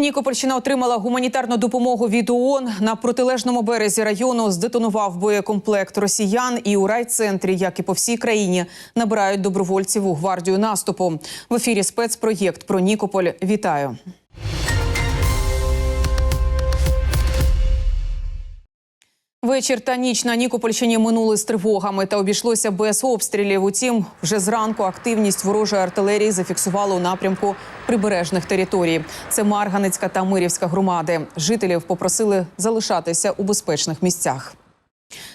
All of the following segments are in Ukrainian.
Нікопольщина отримала гуманітарну допомогу від ООН. На протилежному березі району здетонував боєкомплект росіян. І у райцентрі, як і по всій країні, набирають добровольців у гвардію наступу. В ефірі спецпроєкт про Нікополь. Вітаю. Вечір та ніч на Нікопольщині минули з тривогами та обійшлося без обстрілів. Утім, вже зранку активність ворожої артилерії зафіксували у напрямку прибережних територій. Це Марганецька та Мирівська громади. Жителів попросили залишатися у безпечних місцях.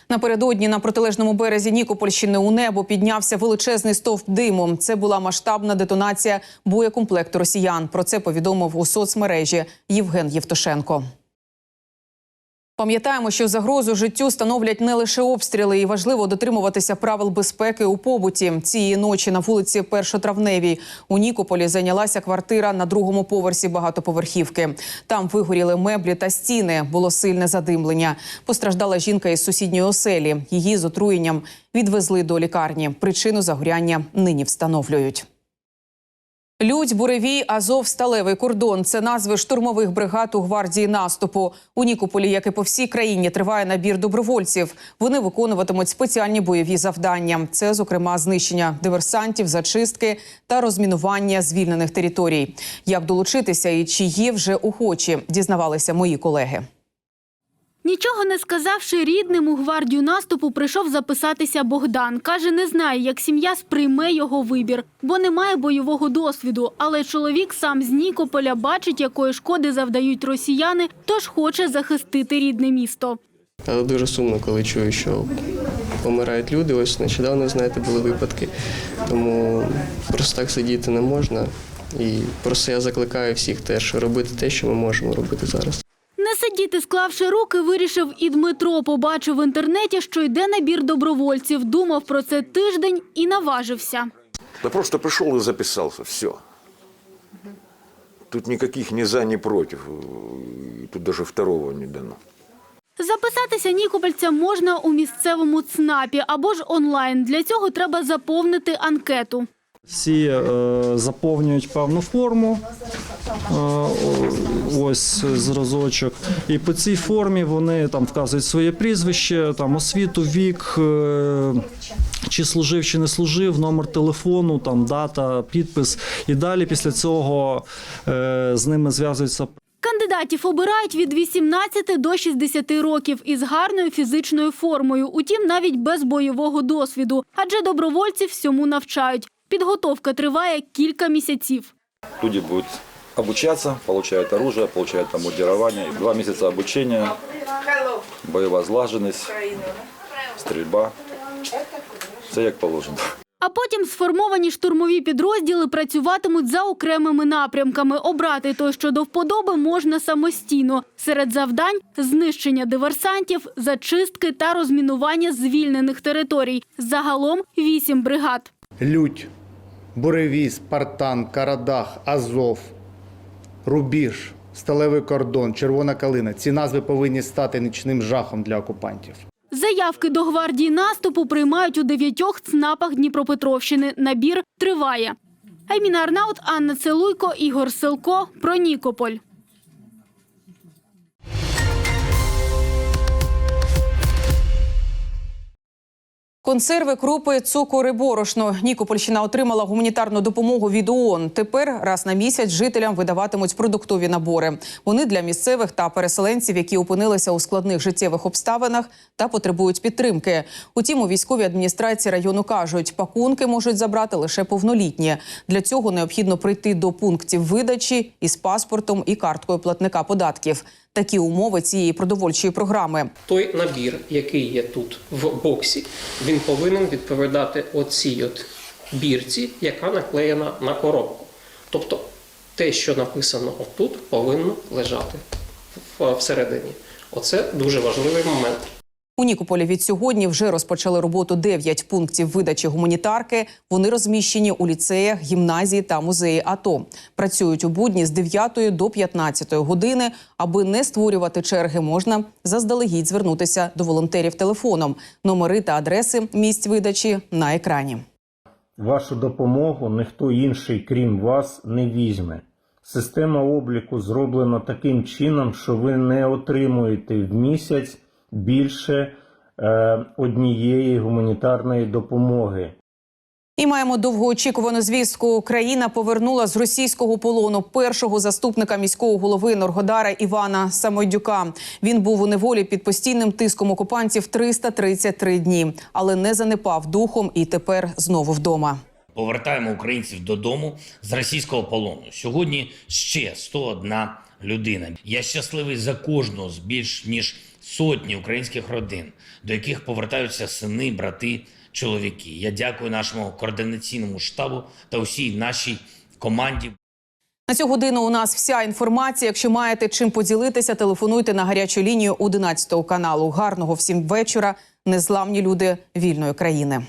Напередодні на протилежному березі Нікопольщини у небо піднявся величезний стовп диму. Це була масштабна детонація боєкомплекту росіян. Про це повідомив у соцмережі Євген Євтушенко. Пам'ятаємо, що загрозу життю становлять не лише обстріли, і важливо дотримуватися правил безпеки у побуті. Цієї ночі на вулиці Першотравневій у Нікополі зайнялася квартира на другому поверсі багатоповерхівки. Там вигоріли меблі та стіни. Було сильне задимлення. Постраждала жінка із сусідньої оселі. Її з отруєнням відвезли до лікарні. Причину загоряння нині встановлюють. Людь, буревій, Азов, сталевий кордон це назви штурмових бригад у гвардії наступу. У Нікополі, як і по всій країні, триває набір добровольців. Вони виконуватимуть спеціальні бойові завдання. Це, зокрема, знищення диверсантів, зачистки та розмінування звільнених територій. Як долучитися і чи є вже охочі, дізнавалися мої колеги. Нічого не сказавши рідним, у гвардію наступу прийшов записатися Богдан. Каже, не знає, як сім'я сприйме його вибір, бо не має бойового досвіду. Але чоловік сам з Нікополя бачить, якої шкоди завдають росіяни, тож хоче захистити рідне місто. Але дуже сумно, коли чую, що помирають люди. Ось нещодавно, знаєте, були випадки. Тому просто так сидіти не можна. І просто я закликаю всіх теж робити те, що ми можемо робити зараз. Не сидіти, склавши руки, вирішив і Дмитро. Побачив в інтернеті, що йде набір добровольців. Думав про це тиждень і наважився. Да просто пришел и записался, все. Тут никаких ни за, ни против. И Тут даже второго не дано. Записатися нікопольцям можна у місцевому ЦНАПі або ж онлайн. Для цього треба заповнити анкету. Всі е, заповнюють певну форму, е, ось зразочок. І по цій формі вони там вказують своє прізвище, там освіту, вік, е, чи служив, чи не служив, номер телефону, там дата, підпис. І далі після цього е, з ними зв'язуються Кандидатів обирають від 18 до 60 років із гарною фізичною формою, утім навіть без бойового досвіду, адже добровольців всьому навчають. Підготовка триває кілька місяців. Люди будут обучаться, получают оружие, получают обмундирование. И Два месяца обучения, боевая слаженность, стрельба. Все як положено. А потім сформовані штурмові підрозділи працюватимуть за окремими напрямками. Обрати той, що до вподоби, можна самостійно. Серед завдань – знищення диверсантів, зачистки та розмінування звільнених територій. Загалом вісім бригад. Лють, Буревій, Спартан, Карадах, Азов, Рубіж, Сталевий кордон, Червона калина. Ці назви повинні стати нічним жахом для окупантів. Заявки до гвардії наступу приймають у дев'ятьох ЦНАПах Дніпропетровщини. Набір триває. Айміна Арнаут, Анна Целуйко, Ігор Силко. Про Нікополь. Консерви, крупи, цукор і борошно. Нікопольщина отримала гуманітарну допомогу від ООН. Тепер раз на місяць жителям видаватимуть продуктові набори. Вони для місцевих та переселенців, які опинилися у складних життєвих обставинах та потребують підтримки. Утім, у військовій адміністрації району кажуть, пакунки можуть забрати лише повнолітні. Для цього необхідно прийти до пунктів видачі із паспортом і карткою платника податків. Такі умови цієї продовольчої програми. той набір, який є тут в боксі, він повинен відповідати оцій от бірці, яка наклеєна на коробку. Тобто те, що написано отут, повинно лежати всередині. Оце дуже важливий момент. У Нікополі від сьогодні вже розпочали роботу 9 пунктів видачі гуманітарки. Вони розміщені у ліцеях, гімназії та музеї АТО. Працюють у будні з 9 до 15 години. Аби не створювати черги, можна заздалегідь звернутися до волонтерів телефоном. Номери та адреси місць видачі на екрані. Вашу допомогу ніхто інший, крім вас, не візьме. Система обліку зроблена таким чином, що ви не отримуєте в місяць більше е, однієї гуманітарної допомоги. І маємо довгоочікувану звістку. Країна повернула з російського полону першого заступника міського голови Норгодара Івана Самойдюка. Він був у неволі під постійним тиском окупантів 333 дні, але не занепав духом і тепер знову вдома. повертаємо українців додому з російського полону. Сьогодні ще 101 людина. Я щасливий за кожного з більш ніж сотні українських родин, до яких повертаються сини, брати, чоловіки. Я дякую нашому координаційному штабу та усій нашій команді. На цю годину у нас вся інформація. Якщо маєте чим поділитися, телефонуйте на гарячу лінію 11 каналу. Гарного всім вечора. Незламні люди вільної країни.